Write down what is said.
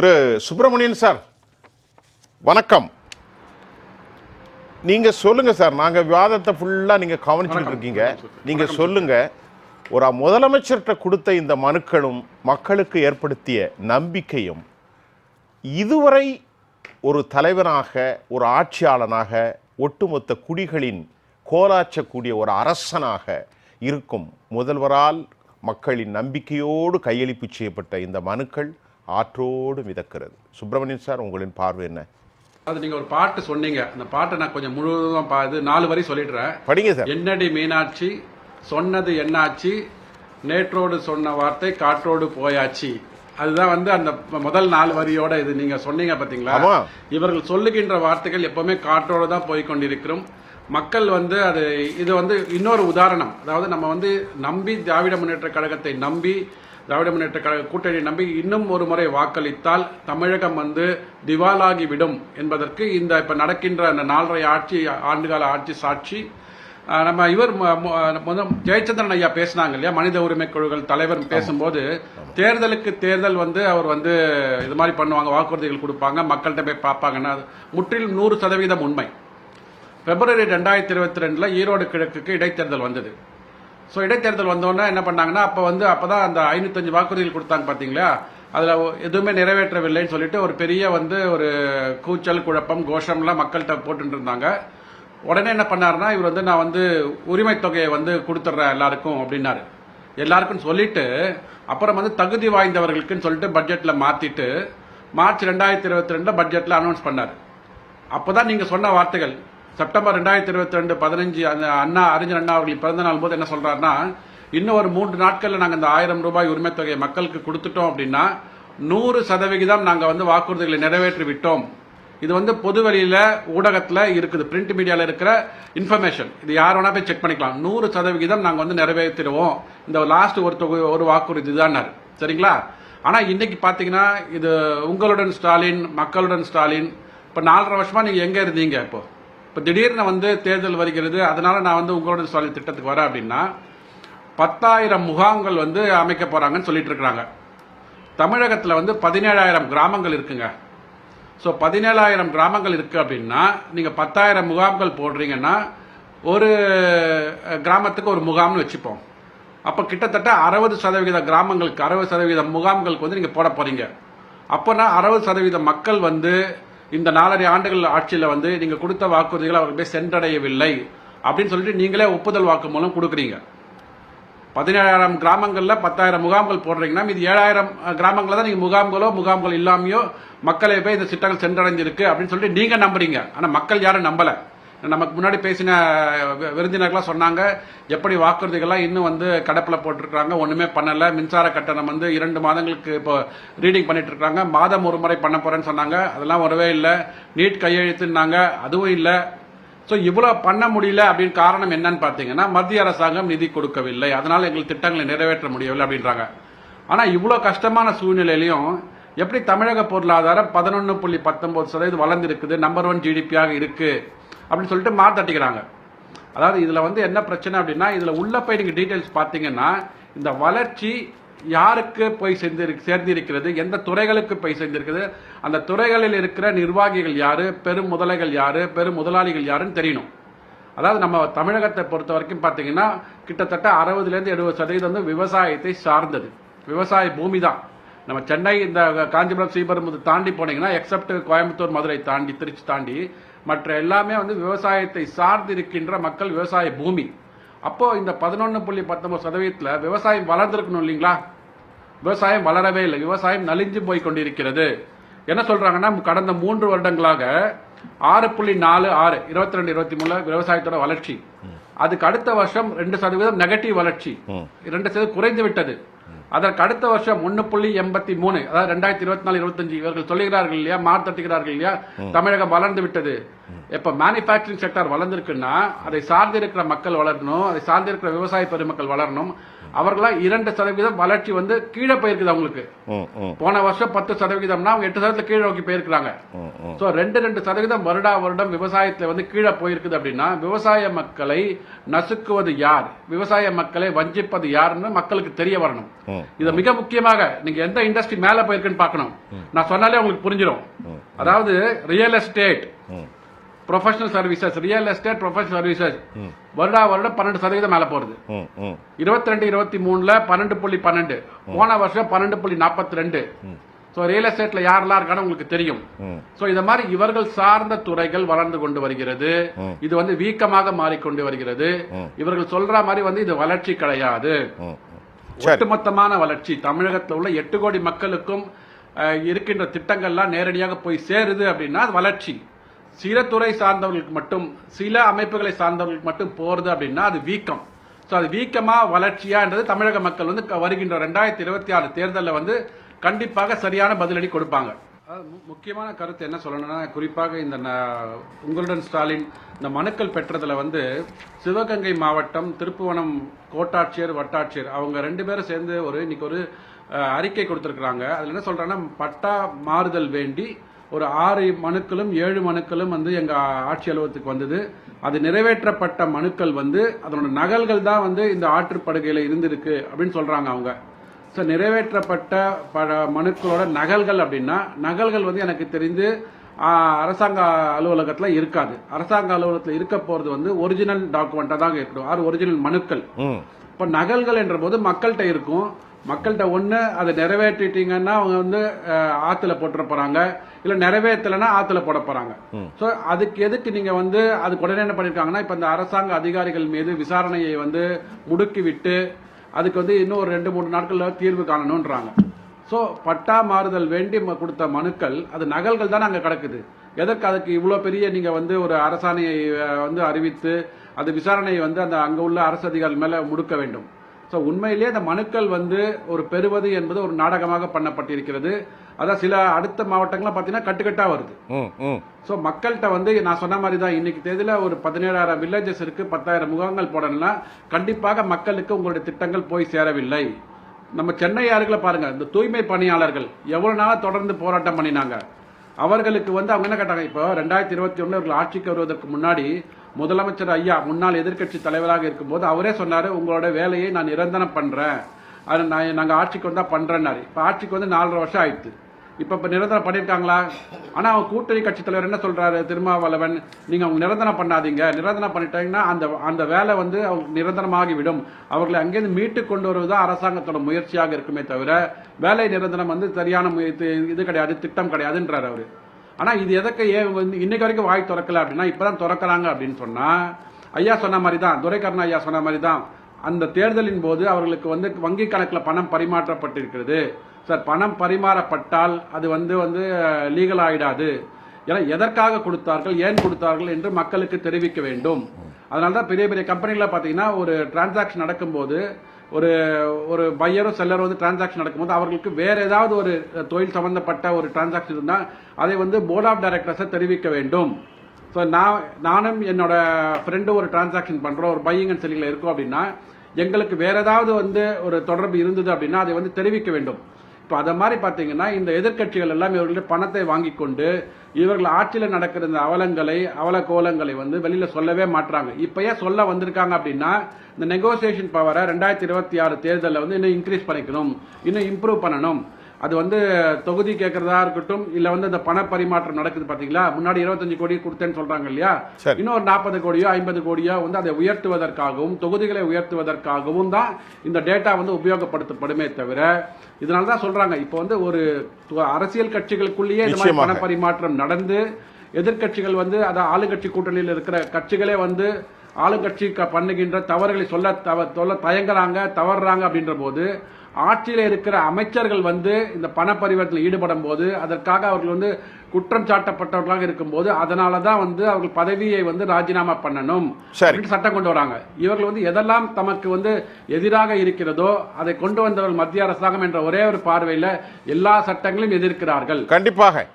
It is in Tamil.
திரு சுப்பிரமணியன் சார் வணக்கம். நீங்க சொல்லுங்க சார் நாங்க விவாதத்தை ஃபுல்லா நீங்க கவனிச்சுட்டு இருக்கீங்க. நீங்க சொல்லுங்க ஒரு முதலமைச்சர்கிட்ட கொடுத்த இந்த மனுக்களும் மக்களுக்கு ஏற்படுத்திய நம்பிக்கையும் இதுவரை ஒரு தலைவனாக ஒரு ஆட்சியாளனாக ஒட்டுமொத்த குடிகளின் கோலாச்சக்கூடிய ஒரு அரசனாக இருக்கும் முதல்வரால் மக்களின் நம்பிக்கையோடு கையளிப்பு செய்யப்பட்ட இந்த மனுக்கள் ஆற்றோடு மிதக்கிறது. சுப்பிரமணியன் சார் உங்களின் பார்வை என்ன? அது நீங்க ஒரு பாட்டு சொன்னீங்க. அந்த பாட்டை நான் கொஞ்சம் முழுவதும் இது நாலு வரி சொல்லிடுறேன். படிங்க சார். என்னடி மீனாட்சி? சொன்னது என்னாச்சு? நேற்றோடு சொன்ன வார்த்தை காற்றோடு போயாச்சு. அதுதான் வந்து அந்த முதல் நாலு வரியோட இது நீங்க சொன்னீங்க பாத்தீங்களா. இவர்கள் சொல்லுகின்ற வார்த்தைகள் எப்பவுமே காற்றோடு தான் போய் கொண்டிருக்கிறோம் மக்கள் வந்து அது இது வந்து இன்னொரு உதாரணம். அதாவது நம்ம வந்து நம்பி திராவிட முன்னேற்ற கழகத்தை நம்பி திராவிட முன்னேற்ற கழக கூட்டணி நம்பி இன்னும் ஒரு முறை வாக்களித்தால் தமிழகம் வந்து திவாலாகி விடும் என்பதற்கு இந்த இப்ப நடக்கின்ற அந்த நாலரை ஆட்சி ஆண்டுகால ஆட்சி சாட்சி நம்ம இவர் ஜெயச்சந்திரன் ஐயா பேசினாங்க இல்லையா? மனித உரிமை குழுக்கள் தலைவர் பேசும்போது தேர்தலுக்கு தேர்தல் வந்து அவர் வந்து இது மாதிரி பண்ணுவாங்க வாக்குறுதிகள் கொடுப்பாங்க மக்கள்கிட்ட போய் பார்ப்பாங்கன்னா முற்றிலும் நூறு சதவீதம் உண்மை. பிப்ரவரி ரெண்டாயிரத்தி இருபத்தி ரெண்டுல ஈரோடு கிழக்குக்கு இடைத்தேர்தல் வந்தது. ஸோ இடைத்தேர்தல் வந்தோடனே என்ன பண்ணாங்கன்னா அப்போ வந்து அப்போ தான் அந்த ஐநூத்தஞ்சு வாக்குறுதிகள் கொடுத்தாங்க பார்த்தீங்களா அதில் எதுவுமே நிறைவேற்றவில்லைன்னு சொல்லிட்டு ஒரு பெரிய வந்து ஒரு கூச்சல் குழப்பம் கோஷம்லாம் மக்கள்கிட்ட போட்டுட்டு இருந்தாங்க உடனே என்ன பண்ணாருன்னா இவர் வந்து நான் வந்து உரிமை தொகையை வந்து கொடுத்துட்றேன் எல்லாருக்கும் அப்படின்னாரு. எல்லாருக்கும் சொல்லிட்டு அப்புறம் வந்து தகுதி வாய்ந்தவர்களுக்குன்னு சொல்லிட்டு பட்ஜெட்டில் மாற்றிட்டு மார்ச் ரெண்டாயிரத்தி இருபத்தி ரெண்டில் பட்ஜெட்டில் அனௌன்ஸ் பண்ணார். அப்போ தான் நீங்கள் சொன்ன வார்த்தைகள் செப்டம்பர் ரெண்டாயிரத்தி இருபத்தி ரெண்டு பதினஞ்சு அந்த அண்ணா அறிஞர் அண்ணா அவர்கள் பிறந்த நாள் போது என்ன சொல்றாருன்னா இன்னும் ஒரு மூன்று நாட்களில் நாங்கள் இந்த ஆயிரம் ரூபாய் உரிமை தொகையை மக்களுக்கு கொடுத்துட்டோம் அப்படின்னா நூறு சதவிகிதம் நாங்கள் வந்து வாக்குறுதிகளை நிறைவேற்றி விட்டோம். இது வந்து பொது ஊடகத்தில் இருக்குது. பிரிண்ட் மீடியாவில் இருக்கிற இன்ஃபர்மேஷன். இது யார் வேணா போய் செக் பண்ணிக்கலாம். நூறு சதவிகிதம் நாங்கள் வந்து நிறைவேற்றிடுவோம். இந்த லாஸ்ட் ஒரு தொகை ஒரு வாக்குறுதி தான் சரிங்களா? ஆனால் இன்னைக்கு பார்த்தீங்கன்னா இது உங்களுடன் ஸ்டாலின் மக்களுடன் ஸ்டாலின். இப்போ நாலரை வருஷமாக நீங்கள் எங்கே இருந்தீங்க இப்போது இப்போ திடீர்னு வந்து தேர்தல் வருகிறது அதனால நான் வந்து உங்களோட ஸ்டாலின் திட்டத்துக்கு வரேன் அப்படின்னா பத்தாயிரம் முகாம்கள் வந்து அமைக்க போகிறாங்கன்னு சொல்லிட்டு இருக்கிறாங்க. தமிழகத்தில் வந்து பதினேழாயிரம் கிராமங்கள் இருக்குங்க. ஸோ பதினேழாயிரம் கிராமங்கள் இருக்குது அப்படின்னா நீங்கள் பத்தாயிரம் முகாம்கள் போடுறீங்கன்னா ஒரு கிராமத்துக்கு ஒரு முகாம்னு வச்சுப்போம். அப்போ கிட்டத்தட்ட அறுபது சதவீத கிராமங்களுக்கு அறுபது சதவீத முகாம்களுக்கு வந்து நீங்கள் போட போகிறீங்க அப்போனா அறுபது சதவீத மக்கள் வந்து இந்த நாலரை ஆண்டுகள் ஆட்சியில் வந்து நீங்கள் கொடுத்த வாக்குறுதிகள் அவர்கள் போய் சென்றடையவில்லை அப்படின்னு சொல்லிட்டு நீங்களே ஒப்புதல் வாக்கு மூலம் கொடுக்குறீங்க. பதினேழாயிரம் கிராமங்களில் பத்தாயிரம் முகாம்கள் போடுறீங்கன்னா இது ஏழாயிரம் கிராமங்களில் தான் நீங்கள் முகாம்களோ முகாம்கள் இல்லாமையோ மக்களை போய் இந்த திட்டங்கள் சென்றடைஞ்சிருக்கு அப்படின்னு சொல்லிட்டு நீங்கள் நம்புறீங்க. ஆனால் மக்கள் யாரும் நம்பலை. நமக்கு முன்னாடி பேசின வி- விருந்தினர்கள்லாம் சொன்னாங்க எப்படி வாக்குறுதிகள்லாம் இன்னும் வந்து கடப்பில் போட்டிருக்காங்க ஒன்றுமே பண்ணலை மின்சார கட்டணம் வந்து இரண்டு மாதங்களுக்கு இப்போ ரீடிங் பண்ணிட்டு இருக்காங்க மாதம் ஒரு முறை பண்ண போகிறேன்னு சொன்னாங்க அதெல்லாம் வரவே இல்லை நீட் கையெழுத்துனாங்க அதுவும் இல்லை. ஸோ இவ்வளோ பண்ண முடியல அப்படின்னு காரணம் என்னன்னு பார்த்தீங்கன்னா மத்திய அரசாங்கம் நிதி கொடுக்கவில்லை. அதனால் எங்களுக்கு திட்டங்களை நிறைவேற்ற முடியவில்லை அப்படின்றாங்க. ஆனால் இவ்வளோ கஷ்டமான சூழ்நிலையிலையும் எப்படி தமிழக பொருளாதாரம் பதினொன்று புள்ளி பத்தொன்பது சதவீதம் வளர்ந்துருக்குது நம்பர் ஒன் ஜிடிபியாக இருக்குது அப்படின்னு சொல்லிட்டு மாத்தட்டிக்கிறாங்க அதாவது இதில் வந்து என்ன பிரச்சனை அப்படின்னா இதில் உள்ள போய் நீங்கள் டீட்டெயில்ஸ் பார்த்தீங்கன்னா இந்த வளர்ச்சி யாருக்கு போய் சேர்ந்து சேர்ந்திருக்கிறது எந்த துறைகளுக்கு போய் சேர்ந்திருக்கிறது அந்த துறைகளில் இருக்கிற நிர்வாகிகள் யார் பெரும் முதலைகள் யார் பெரும் முதலாளிகள் யாருன்னு தெரியணும். அதாவது நம்ம தமிழகத்தை பொறுத்த வரைக்கும் பார்த்தீங்கன்னா கிட்டத்தட்ட அறுபதுலேருந்து எழுபது சதவீதம் வந்து விவசாயத்தை சார்ந்தது. விவசாய பூமி தான் நம்ம சென்னை இந்த காஞ்சிபுரம் ஸ்ரீபெரும்புதூர் தாண்டி போனீங்கன்னா எக்ஸப்ட் கோயம்புத்தூர் மதுரை தாண்டி திருச்சி தாண்டி மற்ற எல்லாமே வந்து விவசாயத்தை சார்ந்து இருக்கின்ற மக்கள் விவசாய பூமி. அப்போ இந்த பதினொன்று புள்ளி பத்தொன்பது சதவீதத்தில் விவசாயம் வளர்ந்துருக்கணும் இல்லைங்களா? விவசாயம் வளரவே இல்லை. விவசாயம் நலிஞ்சு போய் கொண்டிருக்கிறது. என்ன சொல்றாங்கன்னா கடந்த மூன்று வருடங்களாக ஆறு புள்ளி நாலு ஆறு இருபத்தி ரெண்டு இருபத்தி மூணுல விவசாயத்தோட வளர்ச்சி. அதுக்கு அடுத்த வருஷம் ரெண்டு சதவீதம் நெகட்டிவ் வளர்ச்சி. ரெண்டு சதவீதம் குறைந்து விட்டது. அதற்கு அடுத்த வருஷம் ஒன்னு புள்ளி எண்பத்தி மூணு அதாவது ரெண்டாயிரத்தி இருபத்தி நாலு இருபத்தஞ்சு இவர்கள் சொல்லுகிறார்கள் இல்லையா மார்த்தட்டுகிறார்கள் இல்லையா தமிழகம் வளர்ந்து விட்டது. இப்ப மேனுபேக்சரிங் செக்டர் வளர்ந்திருக்குன்னா அதை சார்ந்து இருக்கிற மக்கள் வளரணும் அதை சார்ந்து இருக்கிற விவசாய பெருமக்கள் வளரணும் அவர்களா இரண்டு சதவீதம் வளர்ச்சி வந்து கீழே போயிருக்குது அவங்களுக்கு. போன வருஷம் பத்து சதவீதம்னா அவங்க எட்டு சதவீதம் கீழே நோக்கி போயிருக்கிறாங்க. சோ ரெண்டு ரெண்டு சதவீதம் வருடா வருடம் விவசாயத்துல வந்து கீழே போயிருக்குது அப்படின்னா விவசாய மக்களை நசுக்குவது யார்? விவசாய மக்களை வஞ்சிப்பது யாருன்னு மக்களுக்கு தெரிய வரணும். இது மிக முக்கியமாக நீங்க எந்த இண்டஸ்ட்ரி மேல போயிருக்குன்னு பார்க்கணும். நான் சொன்னாலே உங்களுக்கு புரிஞ்சிடும் அதாவது real estate professional services real estate professional services வருடா வருடம் பன்னெண்டு சதவீதம் மேல ம் இருபத்தி ரெண்டு இருபத்தி மூணுல பன்னெண்டு புள்ளி பன்னெண்டு. போன வருஷம் பன்னெண்டு புள்ளி நாற்பத்தி ரெண்டு ஸோ ரியல் எஸ்டேட்ல யாரெல்லாம் இருக்கான்னு உங்களுக்கு தெரியும். சோ இத மாதிரி இவர்கள் சார்ந்த துறைகள் வளர்ந்து கொண்டு வருகிறது. இது வந்து வீக்கமாக மாறிக்கொண்டு வருகிறது. இவர்கள் சொல்ற மாதிரி வந்து இது வளர்ச்சி கிடையாது. ஒட்டுமொத்தமான வளர்ச்சி. தமிழகத்தில் உள்ள எட்டு கோடி மக்களுக்கும் இருக்கின்ற திட்டங்கள்லாம் நேரடியாக போய் சேருது அப்படின்னா அது வளர்ச்சி. சில துறை சார்ந்தவர்களுக்கு மட்டும் சில அமைப்புகளை சார்ந்தவர்களுக்கு மட்டும் போகிறது அப்படின்னா அது வீக்கம். ஸோ அது வீக்கமாக வளர்ச்சியான்றது தமிழக மக்கள் வந்து க- வருகின்ற ரெண்டாயிரத்தி இருபத்தி ஆறு தேர்தலில் வந்து கண்டிப்பாக சரியான பதிலடி கொடுப்பாங்க. அதாவது மு- முக்கியமான கருத்து என்ன சொல்லணும்னா குறிப்பாக இந்த உங்களுடன் ஸ்டாலின் இந்த மனுக்கள் பெற்றதில் வந்து சிவகங்கை மாவட்டம் திருப்புவனம் கோட்டாட்சியர் வட்டாட்சியர் அவங்க ரெண்டு பேரும் சேர்ந்து ஒரு இன்னைக்கு ஒரு அறிக்கை கொடுத்துருக்குறாங்க. அதில் என்ன சொல்கிறாங்கன்னா பட்டா மாறுதல் வேண்டி ஒரு ஆறு மனுக்களும் ஏழு மனுக்களும் வந்து எங்க ஆட்சி அலுவலகத்துக்கு வந்தது. அது நிறைவேற்றப்பட்ட மனுக்கள் வந்து அதனோட நகல்கள் தான் வந்து இந்த ஆற்றுப்படுகையில இருந்திருக்கு அப்படின்னு சொல்றாங்க அவங்க. ஸோ நிறைவேற்றப்பட்ட பல மனுக்களோட நகல்கள் அப்படின்னா நகல்கள் வந்து எனக்கு தெரிந்து அரசாங்க அலுவலகத்தில் இருக்காது. அரசாங்க அலுவலகத்தில் இருக்க போகிறது வந்து ஒரிஜினல் டாக்குமெண்ட்டாக தான் இருக்கணும். ஆறு ஒரிஜினல் மனுக்கள். இப்போ நகல்கள் என்ற போது மக்கள்கிட்ட இருக்கும். மக்கள்கிட்ட ஒன்று அதை நிறைவேற்றிட்டீங்கன்னா அவங்க வந்து ஆத்துல போட்டுற போறாங்க. இல்லை நிறைவேற்றலைன்னா ஆத்துல போட போறாங்க. ஸோ அதுக்கு எதுக்கு நீங்க வந்து அதுக்கு உடனே என்ன பண்ணிருக்காங்கன்னா இப்போ இந்த அரசாங்க அதிகாரிகள் மீது விசாரணையை வந்து முடுக்கி விட்டு அதுக்கு வந்து இன்னும் ஒரு ரெண்டு மூணு நாட்கள்ல தீர்வு காணணுன்றாங்க ஸோ பட்டா மாறுதல் வேண்டி கொடுத்த மனுக்கள் அது நகல்கள் தான் அங்கே கிடக்குது. எதற்கு அதுக்கு இவ்வளோ பெரிய நீங்கள் வந்து ஒரு அரசாணையை வந்து அறிவித்து அது விசாரணையை வந்து அந்த அங்கே உள்ள அரசு அதிகாரிகள் மேலே முடுக்க வேண்டும்? ஸோ உண்மையிலேயே அந்த மனுக்கள் வந்து ஒரு பெறுவது என்பது ஒரு நாடகமாக பண்ணப்பட்டிருக்கிறது. அதான் சில அடுத்த மாவட்டங்கள்லாம் பார்த்தீங்கன்னா கட்டுக்கட்டாக வருது. ஸோ மக்கள்கிட்ட வந்து நான் சொன்ன மாதிரி தான் இன்னைக்கு தேதியில் ஒரு பதினேழாயிரம் வில்லேஜஸ் இருக்கு பத்தாயிரம் முகாம்கள் போடணும்னா கண்டிப்பாக மக்களுக்கு உங்களுடைய திட்டங்கள் போய் சேரவில்லை. நம்ம சென்னை அருகில பாருங்க இந்த தூய்மை பணியாளர்கள் எவ்வளவு நாளா தொடர்ந்து போராட்டம் பண்ணினாங்க. அவர்களுக்கு வந்து அவங்க என்ன கேட்டாங்க இப்போ ரெண்டாயிரத்தி இருபத்தி ஒண்ணு அவர்கள் ஆட்சிக்கு வருவதற்கு முன்னாடி முதலமைச்சர் ஐயா முன்னாள் எதிர்க்கட்சி தலைவராக இருக்கும்போது அவரே சொன்னார் உங்களோட வேலையை நான் நிரந்தரம் பண்ணுறேன் அது நான் நாங்கள் ஆட்சிக்கு வந்தால் பண்ணுறேன்னாரு இப்போ ஆட்சிக்கு வந்து நாலரை வருஷம் ஆயிடுச்சு. இப்போ இப்போ நிரந்தரம் பண்ணியிருக்காங்களா ஆனால் அவங்க கூட்டணி கட்சி தலைவர் என்ன சொல்கிறாரு திருமாவளவன் நீங்கள் அவங்க நிரந்தரம் பண்ணாதீங்க. நிரந்தரம் பண்ணிட்டாங்கன்னா அந்த அந்த வேலை வந்து அவங்க நிரந்தரமாகி விடும் அவர்களை அங்கேருந்து மீட்டு கொண்டு வருவதுதான் அரசாங்கத்தோட முயற்சியாக இருக்குமே தவிர வேலை நிரந்தரம் வந்து சரியான முயற்சி இது கிடையாது திட்டம் கிடையாதுன்றார் அவர். ஆனால் இது எதற்கு ஏன் வந்து இன்னைக்கு வரைக்கும் வாய் திறக்கல அப்படின்னா இப்பதான் திறக்கறாங்க அப்படின்னு சொன்னால் ஐயா சொன்ன மாதிரி தான் துரைக்கண்ணா ஐயா சொன்ன மாதிரி தான் அந்த தேர்தலின் போது அவர்களுக்கு வந்து வங்கி கணக்கில் பணம் பரிமாற்றப்பட்டிருக்கிறது. சார் பணம் பரிமாறப்பட்டால் அது வந்து வந்து லீகல் ஆகிடாது ஏன்னா எதற்காக கொடுத்தார்கள் ஏன் கொடுத்தார்கள் என்று மக்களுக்கு தெரிவிக்க வேண்டும். அதனால தான் பெரிய பெரிய கம்பெனிகளில் பார்த்தீங்கன்னா ஒரு டிரான்சாக்ஷன் நடக்கும்போது ஒரு ஒரு பையரும் செல்லரும் வந்து டிரான்சாக்ஷன் நடக்கும்போது அவர்களுக்கு வேற ஏதாவது ஒரு தொழில் சம்பந்தப்பட்ட ஒரு டிரான்சாக்ஷன் இருந்தால் அதை வந்து போர்ட் ஆஃப் டைரக்டர்ஸை தெரிவிக்க வேண்டும். ஸோ நான் நானும் என்னோட ஃப்ரெண்டும் ஒரு டிரான்சாக்ஷன் பண்ணுறோம் ஒரு பையிங் அண்ட் செல்லிங்கில் இருக்கோம் அப்படின்னா எங்களுக்கு வேற ஏதாவது வந்து ஒரு தொடர்பு இருந்தது அப்படின்னா அதை வந்து தெரிவிக்க வேண்டும். இப்போ அதை மாதிரி பார்த்தீங்கன்னா இந்த எதிர்க்கட்சிகள் எல்லாம் இவர்களுடைய பணத்தை வாங்கி கொண்டு இவர்கள் ஆட்சியில் நடக்கிற இந்த அவலங்களை அவல கோலங்களை வந்து வெளியில் சொல்லவே மாட்டுறாங்க இப்போ ஏன் சொல்ல வந்திருக்காங்க அப்படின்னா இந்த நெகோசியேஷன் பவரை ரெண்டாயிரத்தி இருபத்தி ஆறு தேர்தலில் வந்து இன்னும் இன்க்ரீஸ் பண்ணிக்கணும் இன்னும் இம்ப்ரூவ் பண்ணணும். அது வந்து தொகுதி கேட்கறதா இருக்கட்டும் இல்ல வந்து இந்த பண பரிமாற்றம் நடக்குது பாத்தீங்களா? முன்னாடி 25 கோடி கொடுத்தேன்னு சொல்றாங்க இல்லையா? ஒரு நாற்பது கோடியோ ஐம்பது கோடியோ வந்து அதை உயர்த்துவதற்காகவும் தொகுதிகளை உயர்த்துவதற்காகவும் தான் இந்த டேட்டா வந்து உபயோகப்படுத்தப்படுமே தவிர இதனால தான் சொல்றாங்க. இப்போ வந்து ஒரு அரசியல் கட்சிகளுக்குள்ளேயே இந்த மாதிரி. பண பரிமாற்றம் நடந்து எதிர்க்கட்சிகள் வந்து அதான் ஆளுங்கட்சி கூட்டணியில் இருக்கிற கட்சிகளே வந்து ஆளுங்கட்சி பண்ணுகின்ற தவறுகளை சொல்ல தவ சொல்ல தயங்குறாங்க தவறுறாங்க அப்படின்ற போது ஆட்சியில் இருக்கிற அமைச்சர்கள் வந்து இந்த பண பரிவர்த்தனை ஈடுபடும் போது அதற்காக அவர்கள் வந்து குற்றம் சாட்டப்பட்டவர்களாக இருக்கும்போது அதனால தான் வந்து அவர்கள் பதவியை வந்து ராஜினாமா பண்ணணும் சட்டம் கொண்டு வராங்க. இவர்கள் வந்து எதெல்லாம் தமக்கு வந்து எதிராக இருக்கிறதோ அதை கொண்டு வந்தவர்கள் மத்திய அரசாங்கம் என்ற ஒரே ஒரு பார்வையில எல்லா சட்டங்களையும் எதிர்க்கிறார்கள். கண்டிப்பாக.